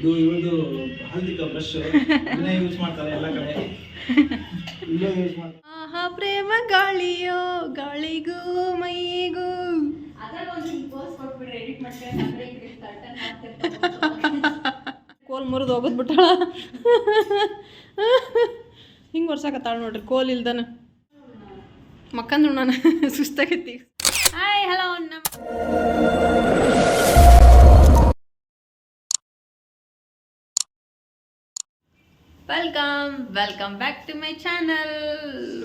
ಇದು ಇವಳದು ಹಲ್ದಿಕ ಬ್ರಷ್. ಇದನ್ನೇ ಯೂಸ್ ಮಾಡ್ತಾರೆ ಎಲ್ಲ ಕಡೆ. ಇಲ್ಲೂ ಯೂಸ್ ಮಾಡ್ತಾರೆ ಆಹಾ ಪ್ರೇಮ ಗಾಳಿಯೋ ಗಾಳಿಗೂ ಮೈಗೂ. ಕೋಲ್ ಮುರಿದು ಹೋಗೋದು ಬಿಟ್ಟಾಳ. ಹಿಂಗೆ ವರ್ಷಾಕತ್ತಾಳ ನೋಡ್ರಿ ಕೋಲ್ ಇಲ್ದನ. ಮಕ್ಕಂದ್ರು ನಾನು ಸುಸ್ತಾಗೈತಿ. ಹಾಯ್ ಹಲೋ ನಮ್ಮ welcome welcome back to my channel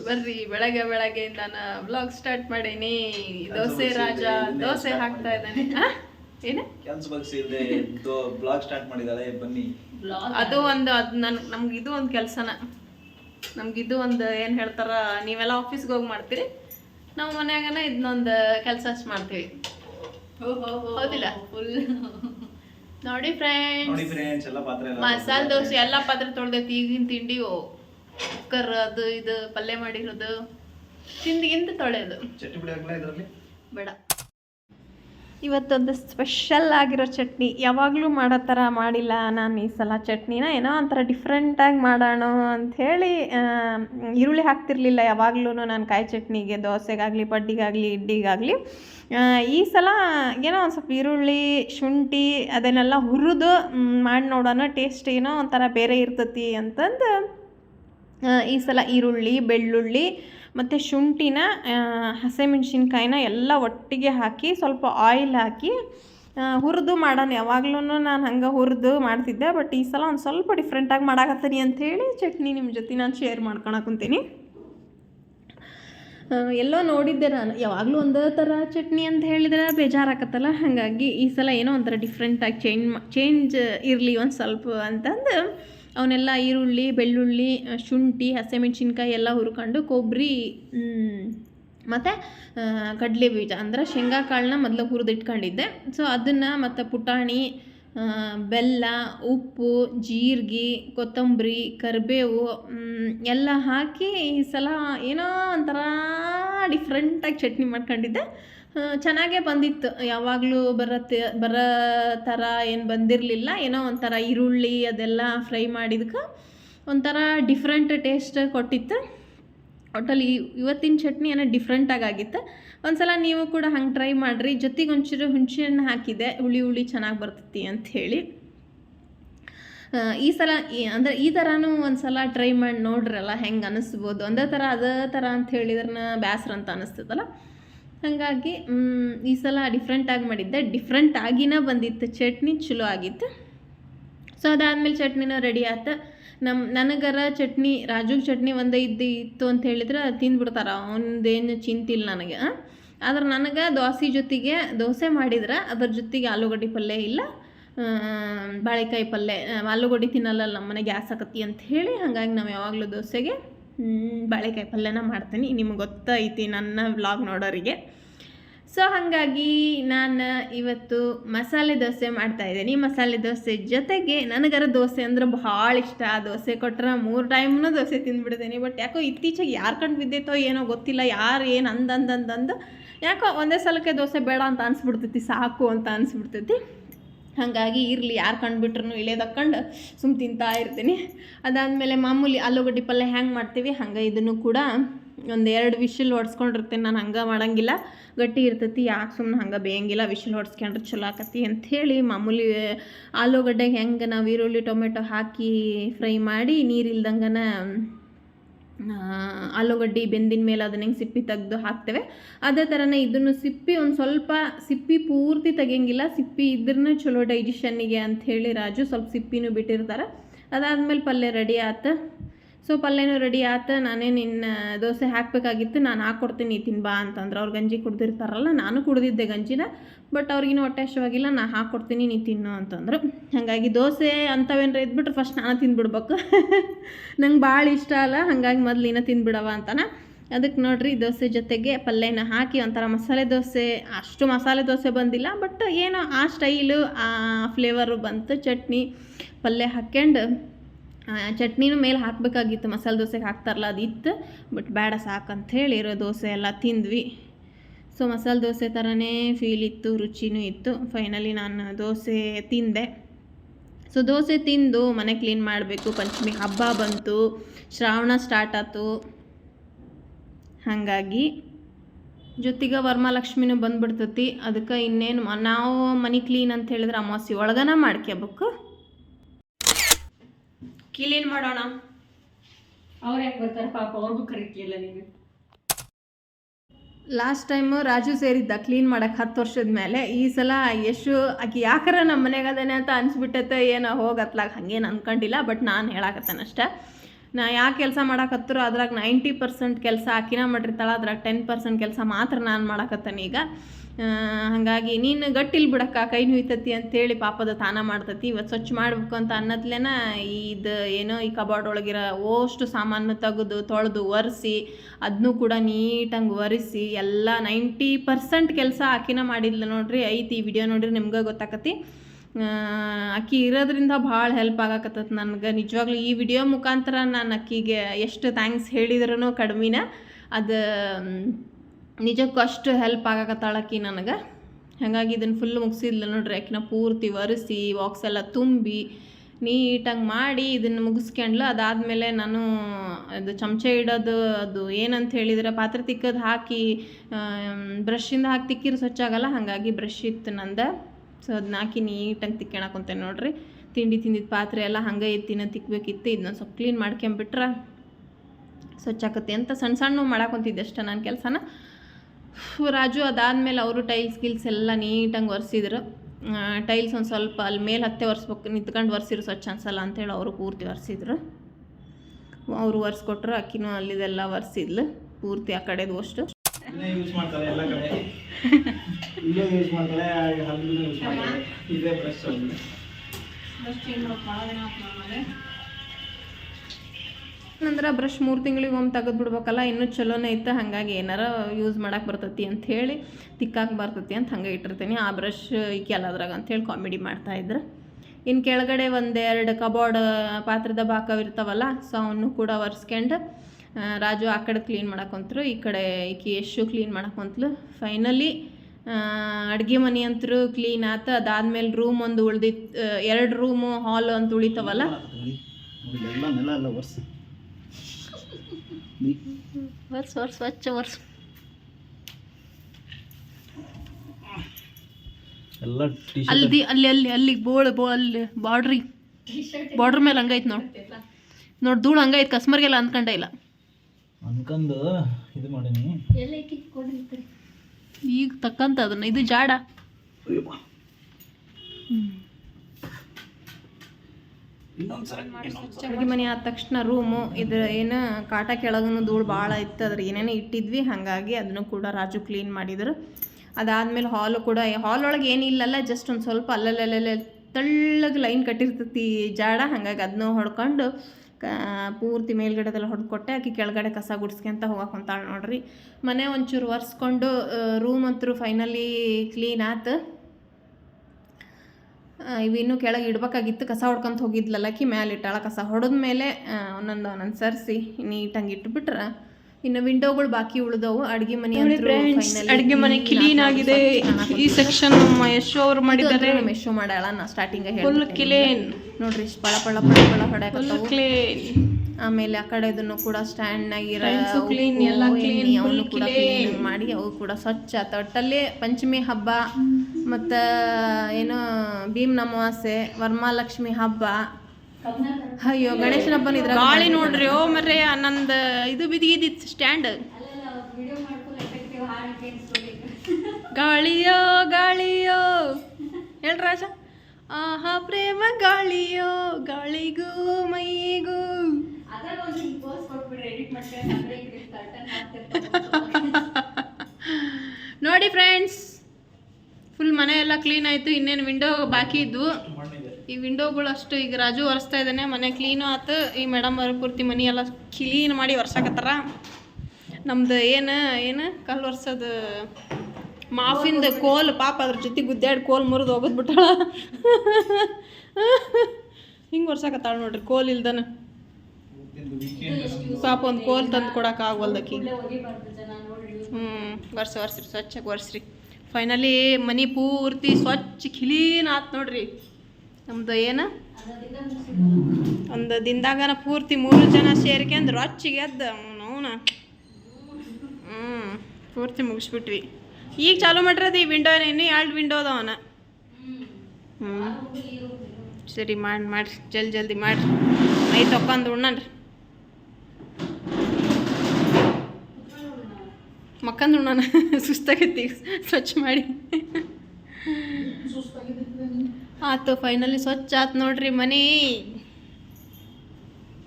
ಬರ್ರಿ ಬೆಳಗ್ಗೆ ಬೆಳಗ್ಗೆ ನಾನು ವ್ಲಾಗ್ ಸ್ಟಾರ್ಟ್ ಮಾಡೀನಿ. ದೋಸೆ ರಾಜ ದೋಸೆ ಹಾಕ್ತಾ ಇದ್ದಾನೆ? ಏನು? ಬ್ಲಾಗ್ ಸ್ಟಾರ್ಟ್ ಮಾಡಿದಾಳೆ ಬನ್ನಿ. ಅದು ಒಂದು ಅದು ನನ್ ನಮ್ಗೆ ಇದು ಒಂದು ಕೆಲಸನ. ನಮ್ಗಿದು ಒಂದು ಏನು ಹೇಳ್ತಾರ ನೀವೆಲ್ಲ ಆಫೀಸ್ಗೆ ಹೋಗಿ ಮಾಡ್ತೀರಿ? ನಾವು ಮನ್ಯಾಗನ ಇದನ್ನೊಂದು ಕೆಲಸ ಮಾಡ್ತೀವಿ. ಹೌದಿಲ್ಲ? ನೋಡಿ ಫ್ರೆಂಡ್ಸ್ ನೋಡಿ ಫ್ರೆಂಡ್ಸ್ ಎಲ್ಲ ಪಾತ್ರೆ ಎಲ್ಲ ಮಸಾಲೆ ದೋಸೆ ಎಲ್ಲ ಪಾತ್ರೆ ತೊಳ್ದೈತಿ ಈಗಿನ ತಿಂಡಿ ಕುಕ್ಕರ್ ಅದು ಇದು ಪಲ್ಯ ಮಾಡಿರೋದು. ತಿಂದಿಗಿಂತ ತೊಳೆಯೋದು? ಚಟ್ನಿ ಪುಡಿ ಹಾಕ್ಲಾ ಇದರಲ್ಲಿ? ಬೇಡ. ಇವತ್ತೊಂದು ಸ್ಪೆಷಲ್ ಆಗಿರೋ ಚಟ್ನಿ. ಯಾವಾಗಲೂ ಮಾಡೋ ಥರ ಮಾಡಿಲ್ಲ ನಾನು ಈ ಸಲ ಚಟ್ನಿನ. ಏನೋ ಒಂಥರ ಡಿಫ್ರೆಂಟಾಗಿ ಮಾಡೋಣ ಅಂಥೇಳಿ ಈರುಳ್ಳಿ ಹಾಕ್ತಿರ್ಲಿಲ್ಲ ಯಾವಾಗಲೂ ನಾನು ಕಾಯಿ ಚಟ್ನಿಗೆ, ದೋಸೆಗಾಗಲಿ ಪಡ್ಡಿಗಾಗಲಿ ಇಡ್ಲಿಗಾಗಲಿ. ಈ ಸಲ ಏನೋ ಒಂದು ಸ್ವಲ್ಪ ಈರುಳ್ಳಿ, ಶುಂಠಿ ಅದನ್ನೆಲ್ಲ ಹುರಿದು ಮಾಡಿ ನೋಡೋಣ. ಟೇಸ್ಟ್ ಏನೋ ಒಂಥರ ಬೇರೆ ಇರ್ತತಿ ಅಂತಂದು ಈ ಸಲ ಈರುಳ್ಳಿ, ಬೆಳ್ಳುಳ್ಳಿ ಮತ್ತು ಶುಂಠಿನ ಹಸಿಮೆಣ್ಸಿನ್ಕಾಯಿನ ಎಲ್ಲ ಒಟ್ಟಿಗೆ ಹಾಕಿ ಸ್ವಲ್ಪ ಆಯಿಲ್ ಹಾಕಿ ಹುರಿದು ಮಾಡೋಣ. ಯಾವಾಗ್ಲೂ ನಾನು ಹಂಗೆ ಹುರಿದು ಮಾಡ್ತಿದ್ದೆ ಬಟ್ ಈ ಸಲ ಒಂದು ಸ್ವಲ್ಪ ಡಿಫ್ರೆಂಟಾಗಿ ಮಾಡಾಕತ್ತೀನಿ ಅಂಥೇಳಿ ಚಟ್ನಿ ನಿಮ್ಮ ಜೊತೆ ನಾನು ಶೇರ್ ಮಾಡ್ಕೊಳಕ್ಕೆ ಕುಂತೀನಿ. ಎಲ್ಲೋ ನೋಡಿದ್ದೆ ನಾನು. ಯಾವಾಗಲೂ ಒಂದೇ ಥರ ಚಟ್ನಿ ಅಂತ ಹೇಳಿದ್ರೆ ಬೇಜಾರಾಕತ್ತಲ್ಲ ಹಾಗಾಗಿ ಈ ಸಲ ಏನೋ ಒಂಥರ ಡಿಫ್ರೆಂಟಾಗಿ ಚೇಂಜ್ ಚೇಂಜ್ ಇರಲಿ ಒಂದು ಸ್ವಲ್ಪ ಅಂತಂದು ಅವನ್ನೆಲ್ಲ ಈರುಳ್ಳಿ, ಬೆಳ್ಳುಳ್ಳಿ ಶುಂಠಿ, ಹಸಿಮೆಣ್ಸಿನ್ಕಾಯಿ ಎಲ್ಲ ಹುರ್ಕೊಂಡು ಕೊಬ್ಬರಿ ಮತ್ತು ಕಡಲೆ ಬೀಜ, ಅಂದ್ರೆ ಶೇಂಗಾ ಕಾಳನ್ನ ಮೊದಲು ಹುರಿದಿಟ್ಕೊಂಡಿದ್ದೆ. ಸೊ ಅದನ್ನು ಮತ್ತು ಪುಟಾಣಿ ಬೆಲ್ಲ, ಉಪ್ಪು, ಜೀರಿಗೆ, ಕೊತ್ತಂಬರಿ, ಕರಿಬೇವು ಎಲ್ಲ ಹಾಕಿ ಈ ಸಲ ಏನೋ ಒಂಥರ ಡಿಫ್ರೆಂಟಾಗಿ ಚಟ್ನಿ ಮಾಡ್ಕೊಂಡಿದ್ದೆ. ಚೆನ್ನಾಗೇ ಬಂದಿತ್ತು. ಯಾವಾಗಲೂ ಬರತ್ತೆ ಬರೋ ಥರ ಏನು ಬಂದಿರಲಿಲ್ಲ. ಏನೋ ಒಂಥರ ಈರುಳ್ಳಿ ಅದೆಲ್ಲ ಫ್ರೈ ಮಾಡಿದ್ಕೆ ಒಂಥರ ಡಿಫ್ರೆಂಟ್ ಟೇಸ್ಟ್ ಕೊಟ್ಟಿತ್ತು. ಒಟ್ಟಲ್ಲಿ ಇವತ್ತಿನ ಚಟ್ನಿ ಏನೋ ಡಿಫ್ರೆಂಟಾಗಿ ಆಗಿತ್ತು ಒಂದ್ಸಲ ನೀವು ಕೂಡ ಹಂಗೆ ಟ್ರೈ ಮಾಡಿರಿ. ಜೊತೆಗೆ ಒಂಚೂರು ಹುಣಸೆ ಹಣ್ಣು ಹಾಕಿದೆ. ಹುಳಿ ಹುಳಿ ಚೆನ್ನಾಗಿ ಬರ್ತೈತಿ ಆ, ಈ ಸಲ ಅಂದರೆ ಈ ಥರನೂ ಒಂದು ಸಲ ಟ್ರೈ ಮಾಡಿ ನೋಡ್ರಲ್ಲ ಹೆಂಗೆ ಅನಿಸ್ಬೋದು. ಒಂದೇ ಥರ ಅದೇ ಥರ ಅಂತ ಹೇಳಿದ್ರನ್ನ ಬ್ಯಾಸ್ರ ಅಂತ ಅನಿಸ್ತದಲ್ಲ? ಹಾಗಾಗಿ ಈ ಸಲ ಡಿಫ್ರೆಂಟಾಗಿ ಮಾಡಿದ್ದೆ. ಡಿಫ್ರೆಂಟ್ ಆಗಿನೇ ಬಂದಿತ್ತು. ಚಟ್ನಿ ಚಲೋ ಆಗಿತ್ತು. ಸೊ ಅದಾದ್ಮೇಲೆ ಚಟ್ನಿನೂ ರೆಡಿ ಆಯ್ತು ನಮ್ಮ ನನಗರ ಚಟ್ನಿ, ರಾಜುಗೆ ಚಟ್ನಿ ಒಂದೇ ಇದ್ದು ಇತ್ತು ಅಂತ ಹೇಳಿದ್ರೆ ತಿಂದ್ಬಿಡ್ತಾರೆ. ಅವನದೇನು ಚಿಂತಿಲ್ಲ ನನಗೆ. ಆದ್ರೆ ನನಗೆ ದೋಸೆ ಜೊತೆಗೆ ದೋಸೆ ಮಾಡಿದ್ರೆ, ಅದ್ರ ಜೊತೆಗೆ ಆಲೂಗಡ್ಡೆ ಪಲ್ಯ ಇಲ್ಲ. ಬಾಳೆಕಾಯಿ ಪಲ್ಯ, ಆಲೂಗಡ್ಡೆ ತಿನ್ನಲ್ಲ ನಮ್ಮ ಮನೆ ಗ್ಯಾಸ್ ಆಕತಿ ಅಂತ ಹೇಳಿ, ಹಾಗಾಗಿ ನಾವು ಯಾವಾಗಲೂ ದೋಸೆಗೆ ಬಾಳೆಕಾಯಿ ಪಲ್ಯನ ಮಾಡ್ತೀನಿ. ನಿಮ್ಗೆ ಗೊತ್ತೈತಿ ನನ್ನ ವ್ಲಾಗ್ ನೋಡೋರಿಗೆ. ಸೊ ಹಾಗಾಗಿ ನಾನು ಇವತ್ತು ಮಸಾಲೆ ದೋಸೆ ಮಾಡ್ತಾ ಇದ್ದೀನಿ. ಮಸಾಲೆ ದೋಸೆ ಜೊತೆಗೆ ನನಗರ ದೋಸೆ ಅಂದ್ರೆ ಭಾಳ ಇಷ್ಟ. ಆ ದೋಸೆ ಕೊಟ್ರೆ ಮೂರು ಟೈಮ್ನೂ ದೋಸೆ ತಿಂದ್ಬಿಡ್ತೀನಿ. ಬಟ್ ಯಾಕೋ ಇತ್ತೀಚೆಗೆ ಯಾರು ಕಂಡು ಬಿದ್ದೈತೋ ಏನೋ ಗೊತ್ತಿಲ್ಲ. ಯಾರು ಏನು ಅಂದಂದಂದಂದು ಯಾಕೋ ಒಂದೇ ಸಲಕ್ಕೆ ದೋಸೆ ಬೇಡ ಅಂತ ಅನಿಸ್ಬಿಡ್ತೈತಿ. ಸಾಕು ಅಂತ ಅನ್ಸ್ಬಿಡ್ತೈತಿ. ಹಾಗಾಗಿ ಇರಲಿ ಯಾರು ಕಂಡುಬಿಟ್ರು ಇಳಿಯೋದಕ್ಕೊಂಡು ಸುಮ್ಮ ತಿಂತಾ ಇರ್ತೀನಿ. ಅದಾದಮೇಲೆ ಮಾಮೂಲಿ ಆಲೂಗಡ್ಡೆ ಪಲ್ಯ ಹ್ಯಾಂಗೆ ಮಾಡ್ತೀವಿ? ಹಂಗೆ ಇದನ್ನು ಕೂಡ ಒಂದು ಎರಡು ವಿಷಲ್ ಹೊಡ್ಸ್ಕೊಂಡಿರ್ತೀನಿ ನಾನು ಹಂಗೆ ಮಾಡೋಂಗಿಲ್ಲ. ಗಟ್ಟಿ ಇರ್ತೈತಿ ಯಾಕೆ ಸುಮ್ಮನೆ ಹಂಗೆ ಬೇಯಂಗಿಲ್ಲ ವಿಷಲ್ ಹೊಡ್ಸ್ಕೊಂಡ್ರೆ ಚಲೋ ಆಕತಿ ಅಂಥೇಳಿ ಮಾಮೂಲಿ ಆಲೂಗಡ್ಡೆಗೆ ಹೆಂಗೆ ನಾವು ಈರುಳ್ಳಿ ಟೊಮೆಟೊ ಹಾಕಿ ಫ್ರೈ ಮಾಡಿ ಆ, ಆಲೂಗಡ್ಡೆ, ಬೆಂದಿನ ಮೇಲೆ ಅದನ್ನ ಹೆಂಗೆ ಸಿಪ್ಪಿ ತೆಗೆದು ಹಾಕ್ತೇವೆ. ಅದೇ ಥರನೇ ಇದನ್ನು ಸಿಪ್ಪಿ ಒಂದು ಸ್ವಲ್ಪ ಸಿಪ್ಪಿ ಪೂರ್ತಿ ತೆಗಿಯಂಗಿಲ್ಲ. ಸಿಪ್ಪಿ ಇದ್ರನ್ನ ಚಲೋ ಡೈಜೆಷನ್ನಿಗೆ ಅಂಥೇಳಿ ರಾಜು ಸ್ವಲ್ಪ ಸಿಪ್ಪಿನೂ ಬಿಟ್ಟಿರ್ತಾರೆ. ಅದಾದಮೇಲೆ ಪಲ್ಯ ರೆಡಿ ಆತು. ಸೊ ಪಲ್ಯನೂ ರೆಡಿ ಆತು ನಾನೇ ನಿನ್ನ ದೋಸೆ ಹಾಕಬೇಕಾಗಿತ್ತು ನಾನು ಹಾಕ್ಕೊಡ್ತೀನಿ ತಿನ್ ಬಾ ಅಂತಂದ್ರೆ. ಅವ್ರು ಗಂಜಿ ಕುಡ್ದಿರ್ತಾರಲ್ಲ ನಾನು ಕುಡ್ದಿದ್ದೆ ಗಂಜಿನ ಬಟ್ ಅವ್ರಿಗಿನ್ನೂ ಹೊಟ್ಟೆ ಹಶ್ವಾಗಿಲ್ಲ ನಾನು ಹಾಕ್ಕೊಡ್ತೀನಿ ನೀ ತಿನ್ನು ಅಂತಂದ್ರು. ಹಾಗಾಗಿ ದೋಸೆ ಅಂಥವೇನರ ಇದ್ಬಿಟ್ರೆ ಫಸ್ಟ್ ನಾನು ತಿಂದ್ಬಿಡ್ಬೇಕು ನಂಗೆ ಭಾಳ ಇಷ್ಟ ಅಲ್ಲ ಹಾಗಾಗಿ ಮೊದಲು ಇನ್ನೂ ತಿಂದ್ಬಿಡವ ಅಂತಾನೆ. ಅದಕ್ಕೆ ನೋಡ್ರಿ ದೋಸೆ ಜೊತೆಗೆ ಪಲ್ಯನ ಹಾಕಿ ಒಂಥರ ಮಸಾಲೆ ದೋಸೆ ಅಷ್ಟು ಮಸಾಲೆ ದೋಸೆ ಬಂದಿಲ್ಲ ಬಟ್ ಏನೋ ಆ ಸ್ಟೈಲು ಆ ಫ್ಲೇವರು ಬಂತು ಚಟ್ನಿ ಪಲ್ಯ ಹಾಕ್ಯಂಡು ಆ, ಚಟ್ನಿನೂ ಮೇಲೆ ಹಾಕಬೇಕಾಗಿತ್ತು. ಮಸಾಲೆ ದೋಸೆಗೆ ಹಾಕ್ತಾರಲ್ಲ ಅದು ಇತ್ತು ಬಟ್ ಬೇಡ ಸಾಕಂಥೇಳಿ ಇರೋ ದೋಸೆ ಎಲ್ಲ ತಿಂದ್ವಿ. ಸೊ ಮಸಾಲೆ ದೋಸೆ ಥರನೇ ಫೀಲ್ ಇತ್ತು, ರುಚಿನೂ ಇತ್ತು. ಫೈನಲಿ ನಾನು ದೋಸೆ ತಿಂದೆ. ಸೊ ದೋಸೆ ತಿಂದು ಮನೆ ಕ್ಲೀನ್ ಮಾಡಬೇಕು. ಪಂಚಮಿ ಹಬ್ಬ ಬಂತು. ಶ್ರಾವಣ ಸ್ಟಾರ್ಟ್ ಆಯಿತು. ಹಾಗಾಗಿ ಜೊತೆಗೆ ವರಮಹಾಲಕ್ಷ್ಮಿನೂ ಬಂದ್ಬಿಡ್ತೈತಿ. ಅದಕ್ಕೆ ಇನ್ನೇನು ನಾವು ಮನೆ ಕ್ಲೀನ್ ಅಂತ ಹೇಳಿದ್ರೆ ಅಮಾವಾಸ್ಯೆ ಒಳಗನ ಮಾಡ್ಕೋಬೇಕು ಕ್ಲೀನ್ ಮಾಡೋಣ? ಅವ್ರು ಯಾಕೆ ಬರ್ತಾರೆ? ಪಾಪ ಅವ್ರಿಗೂ ಕರಿತೀಯಲ್ಲ ನೀನು. ಲಾಸ್ಟ್ ಟೈಮ್ ರಾಜು ಸೇರಿದ್ದ ಕ್ಲೀನ್ ಮಾಡಕ್ಕೆ ಹತ್ತು ವರ್ಷದ ಮೇಲೆ. ಈ ಸಲ ಯಶು ಆಕೆ ಯಾಕಾರ ನಮ್ಮ ಮನೆಗೆ ಅದೇನೆ ಅಂತ ಅನ್ಸ್ಬಿಟ್ಟೈತೆ ಏನೋ ಹೋಗತ್ಲಾಗ ಹಂಗೇನು ಅನ್ಕೊಂಡಿಲ್ಲ ಬಟ್ ನಾನು ಹೇಳಾಕತ್ತೇನಷ್ಟೆ ನಾ ಯಾಕೆ ಕೆಲಸ ಮಾಡಾಕತ್ತರು ಅದ್ರಾಗ ನೈಂಟಿ ಪರ್ಸೆಂಟ್ ಕೆಲಸ ಆಕಿನ ಮಾಡಿರ್ತಾಳೆ ಅದ್ರಾಗ ಟೆನ್ ಪರ್ಸೆಂಟ್ ಕೆಲಸ ಮಾತ್ರ ನಾನು ಮಾಡಕತ್ತೇನೆ ಈಗ. ಹಾಗಾಗಿ ನೀನು ಗಟ್ಟಿಲ್ ಬಿಡಕ್ಕ, ಕೈ ನುಯ್ತತಿ ಅಂತೇಳಿ ಪಾಪದ ತಾನ ಮಾಡ್ತತಿ. ಇವತ್ತು ಸ್ವಚ್ಛ ಮಾಡಬೇಕು ಅಂತ ಅನ್ನತ್ಲೇನ ಇದು ಏನೋ ಈ ಕಬಾರ್ಡ್ ಒಳಗಿರೋ ಓಷ್ಟು ಸಾಮಾನು ತೆಗೆದು, ತೊಳೆದು, ಒರೆಸಿ ಅದನ್ನೂ ಕೂಡ ನೀಟಾಗಿ ಒರೆಸಿ, ಎಲ್ಲ ನೈಂಟಿ ಪರ್ಸೆಂಟ್ ಕೆಲಸ ಆಕಿನ ಮಾಡಿದ್ಲು ನೋಡ್ರಿ, ಐತಿ ಈ ವಿಡಿಯೋ ನೋಡ್ರಿ, ನಿಮ್ಗೆ ಗೊತ್ತಾಕತಿ. ಅಕ್ಕಿ ಇರೋದ್ರಿಂದ ಭಾಳ ಹೆಲ್ಪ್ ಆಗಾಕತ್ತದ ನನಗೆ. ನಿಜವಾಗ್ಲೂ ಈ ವಿಡಿಯೋ ಮುಖಾಂತರ ನಾನು ಅಕ್ಕಿಗೆ ಎಷ್ಟು ಥ್ಯಾಂಕ್ಸ್ ಹೇಳಿದ್ರೂ ಕಡಿಮೆನ, ಅದು ನಿಜಕ್ಕೂ ಅಷ್ಟು ಹೆಲ್ಪ್ ಆಗಕತ್ತಾಳಕ್ಕಿ ನನಗೆ. ಹಾಗಾಗಿ ಇದನ್ನು ಫುಲ್ ಮುಗಿಸಿದ್ಲು ನೋಡ್ರಿ ಆಕಿನ ಪೂರ್ತಿ ಒರೆಸಿ ಬಾಕ್ಸ್ ಎಲ್ಲ ತುಂಬಿ, ನೀಟಾಗಿ ಮಾಡಿ ಇದನ್ನು ಮುಗಿಸ್ಕೊಂಡ್ಲು. ಅದಾದಮೇಲೆ ನಾನು ಅದು ಚಮಚೆ ಇಡೋದು, ಅದು ಏನಂತ ಹೇಳಿದ್ರೆ ಪಾತ್ರೆ ತಿಕ್ಕದು ಹಾಕಿ ಬ್ರಷಿಂದ ಹಾಕಿ ತಿಕ್ಕಿದ್ರೆ ಸ್ವಚ್ಛ ಆಗಲ್ಲ. ಹಾಗಾಗಿ ಬ್ರಷ್ ಇತ್ತು ನಂದು. ಸೊ ಅದನ್ನ ಹಾಕಿ ನೀಟಾಗಿ ತಿಕ್ಕೊಳಕೊಂತೇನೆ ನೋಡ್ರಿ. ತಿಂಡಿ ತಿಂದಿದ್ದ ಪಾತ್ರೆ ಎಲ್ಲ ಹಂಗೆ ಎತ್ತಿನ ತಿಕ್ಬೇಕಿತ್ತು. ಇದನ್ನ ಸ್ವಲ್ಪ ಕ್ಲೀನ್ ಮಾಡ್ಕೊಂಬಿಟ್ರೆ. ಸ್ವಚ್ಛ ಆಕತ್ತೆ ಅಂತ ಸಣ್ಣ ಸಣ್ಣ ಮಾಡಾಕೊಂತಿದ್ದೆ ಅಷ್ಟೇ ನಾನು ಕೆಲಸನ. ರಾಜು ಅದಾದಮೇಲೆ ಅವರು ಟೈಲ್ಸ್ ಗಿಲ್ಸ್ ಎಲ್ಲ ನೀಟಾಗಿ ಒರೆಸಿದ್ರು. ಟೈಲ್ಸ್ ಒಂದು ಸ್ವಲ್ಪ ಅಲ್ಲಿ ಮೇಲೆ ಹತ್ತೆ ಒರೆಸ್ಬೇಕು ನಿಂತ್ಕೊಂಡು ಒರೆಸಿರು ಸ್ವಚ್ಛ ಅನ್ಸಲ್ಲ ಅಂತೇಳಿ ಅವರು ಪೂರ್ತಿ ಒರೆಸಿದ್ರು. ಅವರು ಒರೆಸ್ಕೊಟ್ರು ಅಕ್ಕಿನೂ ಅಲ್ಲಿದೆಲ್ಲ ಒರೆಸಿದ್ಲು ಪೂರ್ತಿ ಆ ಕಡೆದು ಅಷ್ಟು. ಯೂಸ್ ಇದೇ ಬ್ರಷ್ ಮೂರು ತಿಂಗಳಿಗೆ ಒಮ್ಮೆ ತೆಗೆದು ಬಿಡ್ಬೇಕಲ್ಲ, ಇನ್ನೂ ಚಲೋನೇ ಇತ್ತು, ಹಾಗಾಗಿ ಏನಾರ ಯೂಸ್ ಮಾಡೋಕೆ ಬರ್ತೈತಿ ಅಂತ ಹೇಳಿ ತಿಕ್ಕಾಕೆ ಬರ್ತೈತಿ ಅಂತ ಹಂಗೆ ಇಟ್ಟಿರ್ತೀನಿ. ಆ ಬ್ರಷ್ ಇಕ್ಕೆಲ್ಲ ಅದ್ರಾಗ ಅಂತೇಳಿ ಕಾಮಿಡಿ ಮಾಡ್ತಾಯಿದ್ರು ಇನ್ನು ಕೆಳಗಡೆ ಒಂದೆರಡು ಕಬೋರ್ಡ್ ಪಾತ್ರದ ಬಾಕವ್ ಇರ್ತಾವಲ್ಲ ಸೊ ಅವನು ಕೂಡ ಒರೆಸ್ಕೊಂಡು ರಾಜು ಆ ಕಡೆ ಕ್ಲೀನ್ ಮಾಡೋಕ್ಕಂತರು ಈ ಕಡೆ ಈಕಿ ಯಶು ಕ್ಲೀನ್ ಮಾಡಕೊಂತ್ಲು ಫೈನಲಿ ಅಡುಗೆ ಮನೆ ಅಂತರೂ ಕ್ಲೀನ್ ಆತು. ಅದಾದ್ಮೇಲೆ ರೂಮ್ ಒಂದು ಉಳ್ದಿತ್ತು ಎರಡು ರೂಮು ಹಾಲ್ ಅಂತ ಉಳಿತಾವಲ್ಲ. ಒರ್ಸಿ ವರ್ಸ್ ಸ್ವಚ್ಛ ವರ್ಸ್. ಎಲ್ಲ ಅಲ್ಲಿ ಅಲ್ಲಿ ಅಲ್ಲಿ ಅಲ್ಲಿ ಬೋಳ್ ಬೋ ಅಲ್ಲಿ ಬಾರ್ಡ್ರಿ. ಬಾರ್ಡ್ರ್ ಮೇಲೆ ಹಂಗೈತೆ ನೋಡಿ. ನೋಡಿ ಧೂಳು ಹಂಗೈತೆ ಕಸ್ಮರ್ಗೆಲ್ಲ ಅನ್ಕೊಂಡ ಇಲ್ಲ. ಅನ್ಕಂದು ಇದು ಮಾಡೀನಿ. ಈಗ ತಕ್ಕಂತ ಅದನ್ನ. ಇದು ಜಾಡ. ಇನ್ನೊಂದ್ಸಲ ಅಡುಗೆ ಮನೆ ಆದ ತಕ್ಷಣ ರೂಮು ಇದ್ರ ಏನು ಕಾಟ ಕೆಳಗೂ ಧೂಳು ಭಾಳ ಇತ್ತು ಅದ್ರ ಏನೇನೋ ಇಟ್ಟಿದ್ವಿ ಹಾಗಾಗಿ ಅದನ್ನು ಕೂಡ ರಾಜು ಕ್ಲೀನ್ ಮಾಡಿದ್ರು. ಅದಾದ್ಮೇಲೆ ಹಾಲು ಕೂಡ ಹಾಲ್ ಒಳಗೆ ಏನಿಲ್ಲಲ್ಲ ಜಸ್ಟ್ ಒಂದು ಸ್ವಲ್ಪ ಅಲ್ಲಲ್ಲೆಲ್ಲ ತಳ್ಳಗೆ ಲೈನ್ ಕಟ್ಟಿರ್ತೈತಿ ಜಾಡ ಹಾಗಾಗಿ ಅದನ್ನು ಹೊಡ್ಕೊಂಡು ಕ ಪೂರ್ತಿ ಮೇಲ್ಗಡೆದೆಲ್ಲ ಹೊಡ್ಕೊಟ್ಟೆ ಆಕೆ ಕೆಳಗಡೆ ಕಸ ಗುಡ್ಸ್ಕೊಂತ ಹೊಂತಾಳೆ ನೋಡ್ರಿ. ಮನೆ ಒಂಚೂರು ಒರೆಸ್ಕೊಂಡು ರೂಮ್ ಅಂತೂ ಫೈನಲಿ ಕ್ಲೀನ್ ಆತು. ಇವಿನ್ನೂ ಕೆಳಗೆ ಇಡ್ಬೇಕಾಗಿತ್ತು ಕಸ ಹೊಡ್ಕೊಂತ ಹೋಗಿದ್ಲಲ್ಲ ಆಕಿ ಮ್ಯಾಲೆ ಇಟ್ಟಾಳ. ಕಸ ಹೊಡೆದ ಮೇಲೆ ಒಂದೊಂದು ಒಂದೊಂದು ಸರಿಸಿ ನೀಟಾಗಿ ಇಟ್ಬಿಟ್ರೆ. ಇನ್ನು ವಿಂಡೋಗಳು ಬಾಕಿ ಉಳಿದವು. ಅಡುಗೆ ಮನೆ ಅಡುಗೆ ಮನೆ ಕ್ಲೀನ್ ಆಗಿದೆ. ಈ ಸೆಕ್ಷನ್ ನಮ್ಮ ಯಶು ಅವ್ರು ಮಾಡಿದ್ದಾರೆ. ಮೆಶು ಮಾಡ್ಯಾಳ ನಾ ಸ್ಟಾರ್ಟಿಂಗ್ ಫುಲ್ ಕ್ಲೀನ್ ನೋಡ್ರಿ ಪಳ ಪಳ ಪಳ ಪಳ ಹೊಡ್ಯಾಕತ್ತಾವು. ಕ್ಲೀನ್ ಆಮೇಲೆ ಆ ಕಡೆ ಇದನ್ನು ಕೂಡ ಸ್ಟ್ಯಾಂಡ್ clean, ಎಲ್ಲ ಅವನು ಕೂಡ clean. ಮಾಡಿ ಅವು ಕೂಡ ಸ್ವಚ್ಛ ತೊಟ್ಟಲ್ಲಿ ಒಟ್ಟಲ್ಲಿ ಪಂಚಮಿ ಹಬ್ಬ ಮತ್ತು ಏನು ಭೀಮ್ ಅಮಾವಾಸ್ಯೆ ವರ್ಮಾಲಕ್ಷ್ಮಿ ಹಬ್ಬ. ಅಯ್ಯೋ ಗಣೇಶನ ಹಬ್ಬನ ಗಾಳಿ ನೋಡ್ರಿ ಓ ಮರ್ರೆ ನಂದು ಇದು ಬಿದ್ದಿದ್ದಿತ್ತು ಸ್ಟ್ಯಾಂಡ್ ಗಾಳಿಯೋ ಗಾಳಿಯೋ. ಹೇಳ್ ರಾಜ. ಆಹಾ ಪ್ರೇಮ ಗಾಳಿಯೋ ಗಾಳಿಗೂ ಮೈಗೂ ನೋಡಿ ಫ್ರೆಂಡ್ಸ್ ಫುಲ್ ಮನೆ ಎಲ್ಲ ಕ್ಲೀನ್ ಆಯಿತು ಇನ್ನೇನು ವಿಂಡೋ ಬಾಕಿ ಇದ್ವು ಈ ವಿಂಡೋಗಳು ಅಷ್ಟು ಈಗ ರಾಜು ಒರೆಸ್ತಾ ಇದ್ದಾನೆ ಮನೆ ಕ್ಲೀನು ಆತು. ಈ ಮೇಡಮ್ ಅವ್ರ ಪೂರ್ತಿ ಮನೆ ಎಲ್ಲ ಕ್ಲೀನ್ ಮಾಡಿ ಒರ್ಸಾಕತ್ತಾರ. ನಮ್ದು ಏನು ಏನು ಕಲ್ಲು ಒರ್ಸೋದು? ಮಾಫಿಂದ ಕೋಲ್ ಪಾಪ ಅದ್ರ ಜೊತೆ ಗುದ್ದಾಡಿ ಕೋಲ್ ಮುರಿದು ಹೋಗೋದು ಬಿಟ್ಟಾಳ. ಹಿಂಗೆ ಒರ್ಸಾಕತ್ತಾಳ ನೋಡ್ರಿ ಕೋಲ್ ಇಲ್ದನ. ಪಾಪ ಒಂದು ಕೋಲ್ ತಂದು ಕೊಡಕ್ಕೆ ಆಗವಲ್ದಕ್ಕಿ ಹ್ಞೂ ವರ್ಷ ಒರ್ಸ್ರಿ ಸ್ವಚ್ಛಕ್ಕೆ ಒರ್ಸ್ರಿ ಫೈನಲಿ ಮನೆ ಪೂರ್ತಿ ಸ್ವಚ್ಛ ಕ್ಲೀನ್ ಆತು ನೋಡ್ರಿ. ನಮ್ದು ಏನು? ಒಂದು ದಿನದಾಗನ ಪೂರ್ತಿ ಮೂರು ಜನ ಸೇರ್ಕೊಂಡು ರೊಚ್ಚಿಗೆ ಎದ್ದ ಅವನ ಹ್ಞೂ ಪೂರ್ತಿ ಮುಗಿಸ್ಬಿಟ್ವಿ. ಈಗ ಚಾಲು ಮಾಡಿರೋದು ಈ ವಿಂಡೋ ಇನ್ನೂ ಎರಡು ವಿಂಡೋ ಅದಾವನ ಹ್ಞೂ ಸರಿ ಮಾಡಿ ಮಾಡಿರಿ ಜಲ್ದಿ ಜಲ್ದಿ ಮಾಡಿರಿ. ಮೈ ತೊಗೊಂಡು ಉಣ್ಣನ್ರಿ. ಮಕ್ಕಂದು ನಾನು ಸುಸ್ತಾಗೈತಿ ಸ್ವಚ್ಛ ಮಾಡಿ. ಆತು ಫೈನಲಿ ಸ್ವಚ್ಛ ಆತು ನೋಡ್ರಿ ಮನೆ.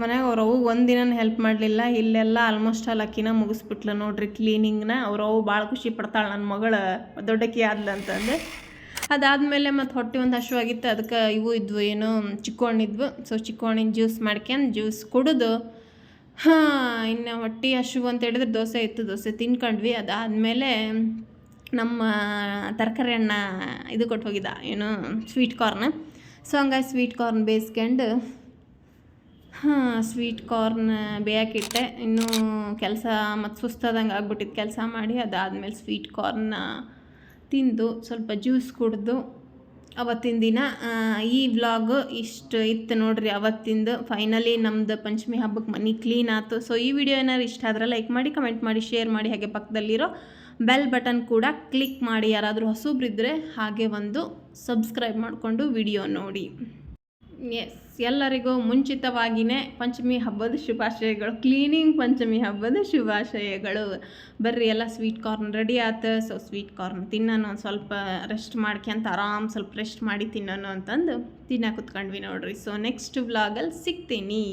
ಮನೆಯಾಗ ಅವ್ರ ಅವು ಒಂದಿನ ಹೆಲ್ಪ್ ಮಾಡಲಿಲ್ಲ ಇಲ್ಲೆಲ್ಲ ಆಲ್ಮೋಸ್ಟ್ ಆಲ್ ಅಕ್ಕಿನ ಮುಗಿಸ್ಬಿಟ್ಲ ನೋಡ್ರಿ ಕ್ಲೀನಿಂಗ್ನ ಅವ್ರ ಅವು ಭಾಳ ಖುಷಿ ಪಡ್ತಾಳೆ ನನ್ನ ಮಗಳ ದೊಡ್ಡಕ್ಕಿ ಆದ್ಲ ಅಂತಂದು. ಅದಾದಮೇಲೆ ಮತ್ತು ಹೊಟ್ಟೆ ಒಂದು ಹಶುವಾಗಿತ್ತು ಅದಕ್ಕೆ ಇವು ಇದ್ವು ಏನು ಚಿಕ್ಕೋಣಿದ್ವು ಹಣ್ಣಿದ್ವು ಸೊ ಚಿಕ್ಕ ಹಣ್ಣಿನ ಜ್ಯೂಸ್ ಮಾಡ್ಕೊಂಡು ಜ್ಯೂಸ್ ಕುಡಿದು ಹಾಂ, ಇನ್ನು ಹೊಟ್ಟೆ ಹಶು ಅಂತ ಹೇಳಿದ್ರೆ ದೋಸೆ ಇತ್ತು, ದೋಸೆ ತಿನ್ಕೊಂಡ್ವಿ. ಅದಾದಮೇಲೆ ನಮ್ಮ ತರಕಾರಿ ಅಣ್ಣ ಇದು ಕೊಟ್ಟು ಹೋಗಿದ್ದ ಏನು ಸ್ವೀಟ್ ಕಾರ್ನ್ ಸೊ ಹಂಗಾಗಿ ಸ್ವೀಟ್ ಕಾರ್ನ್ ಬೇಯಿಸ್ಕೊಂಡು, ಹಾಂ ಸ್ವೀಟ್ ಕಾರ್ನ್ ಬೇಯಕ್ಕಿಟ್ಟೆ ಇನ್ನೂ ಕೆಲಸ ಮತ್ತು ಸುಸ್ತಾದಂಗೆ ಆಗ್ಬಿಟ್ಟಿತ್ತು ಕೆಲಸ ಮಾಡಿ, ಅದಾದಮೇಲೆ ಸ್ವೀಟ್ ಕಾರ್ನ ತಿಂದು, ಸ್ವಲ್ಪ ಜ್ಯೂಸ್ ಕುಡಿದು ಅವತ್ತಿನ ದಿನ ಈ ವ್ಲಾಗ್ ಇಷ್ಟು ಇತ್ತು ನೋಡ್ರಿ ಅವತ್ತಿಂದು. ಫೈನಲಿ ನಮ್ದು ಪಂಚಮಿ ಹಬ್ಬಕ್ಕೆ ಮನೆ ಕ್ಲೀನ್ ಆಯ್ತು ಸೊ ಈ ವಿಡಿಯೋ ಏನಾದ್ರು ಇಷ್ಟ ಆದ್ರೆ ಲೈಕ್ ಮಾಡಿ ಕಮೆಂಟ್ ಮಾಡಿ ಶೇರ್ ಮಾಡಿ, ಹಾಗೆ ಪಕ್ಕದಲ್ಲಿರೋ ಬೆಲ್ ಬಟನ್ ಕೂಡ ಕ್ಲಿಕ್ ಮಾಡಿ. ಯಾರಾದರೂ ಹೊಸಬ್ರಿದ್ದರೆ ಹಾಗೆ ಒಂದು ಸಬ್ಸ್ಕ್ರೈಬ್ ಮಾಡಿಕೊಂಡು ವಿಡಿಯೋ ನೋಡಿ. ಎಸ್ ಎಲ್ಲರಿಗೂ ಮುಂಚಿತವಾಗಿಯೇ ಪಂಚಮಿ ಹಬ್ಬದ ಶುಭಾಶಯಗಳು ಕ್ಲೀನಿಂಗ್ ಪಂಚಮಿ ಹಬ್ಬದ ಶುಭಾಶಯಗಳು. ಬರ್ರಿ ಎಲ್ಲ ಸ್ವೀಟ್ ಕಾರ್ನ್ ರೆಡಿ ಆತು ಸೊ ಸ್ವೀಟ್ ಕಾರ್ನ್ ತಿನ್ನೋಣ, ಒಂದು ಸ್ವಲ್ಪ ರೆಸ್ಟ್ ಮಾಡ್ಕ್ಯಂತ ಆರಾಮ್ ಸ್ವಲ್ಪ ರೆಸ್ಟ್ ಮಾಡಿ ತಿನ್ನೋಣ ಅಂತಂದು ತಿನ್ನ ಕುತ್ಕೊಂಡ್ವಿ ನೋಡ್ರಿ. ಸೊ ನೆಕ್ಸ್ಟ್ ವ್ಲಾಗಲ್ಲಿ ಸಿಗ್ತೀನಿ.